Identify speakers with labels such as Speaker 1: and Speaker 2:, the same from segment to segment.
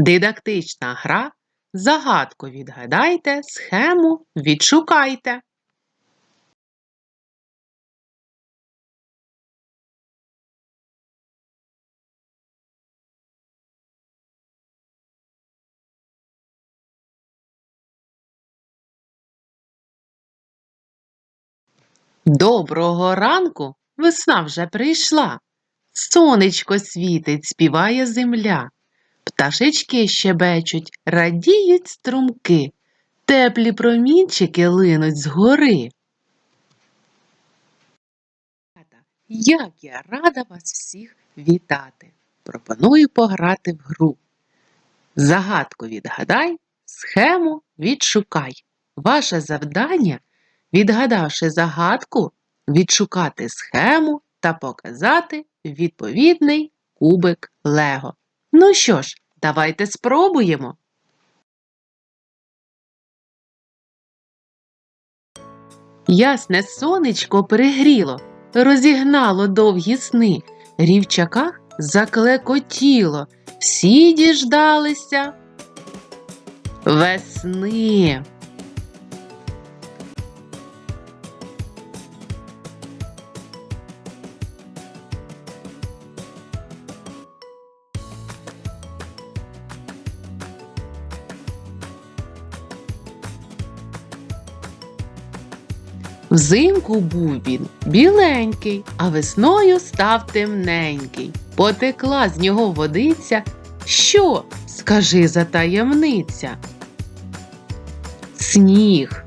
Speaker 1: Дидактична гра. Загадку відгадайте, схему відшукайте. Доброго ранку, весна вже прийшла. Сонечко світить, співає земля. Пташечки щебечуть, радіють струмки, теплі промінчики линуть згори. Як я рада вас всіх вітати! Пропоную пограти в гру. Загадку відгадай, схему відшукай. Ваше завдання, відгадавши загадку, відшукати схему та показати відповідний кубик Лего. Ну що ж, давайте спробуємо. Ясне сонечко перегріло, розігнало довгі сни, рівчака заклекотіло, всі діждалися весни. Взимку був він біленький, а весною став темненький. Потекла з нього водиця. Що? Скажи за таємниця? Сніг.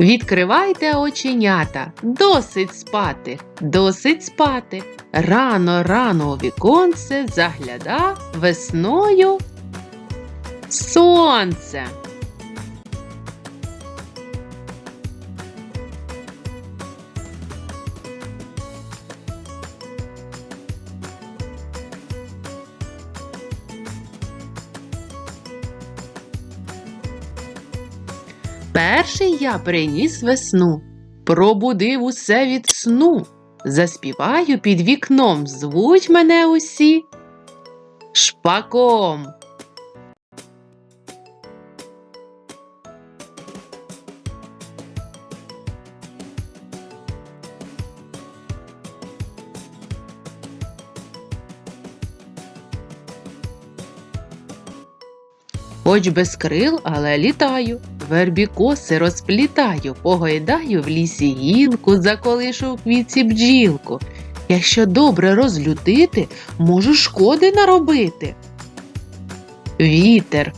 Speaker 1: Відкривайте оченята, досить спати, досить спати. Рано, рано у віконце загляда весною сонце. Перший я приніс весну, пробудив усе від сну. Заспіваю під вікном, звуть мене усі шпаком. Хоч без крил, але літаю, вербі коси розплітаю, погойдаю в лісі гілку, заколишу в квітці бджілку. Якщо добре розлютити, можу шкоди наробити. Вітер.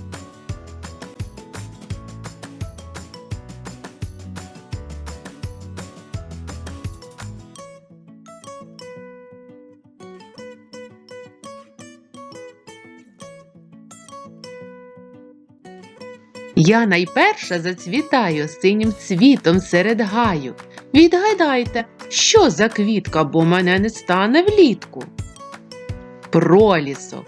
Speaker 1: Я найперша зацвітаю синім цвітом серед гаю. Відгадайте, що за квітка, бо мене не стане влітку. Пролісок.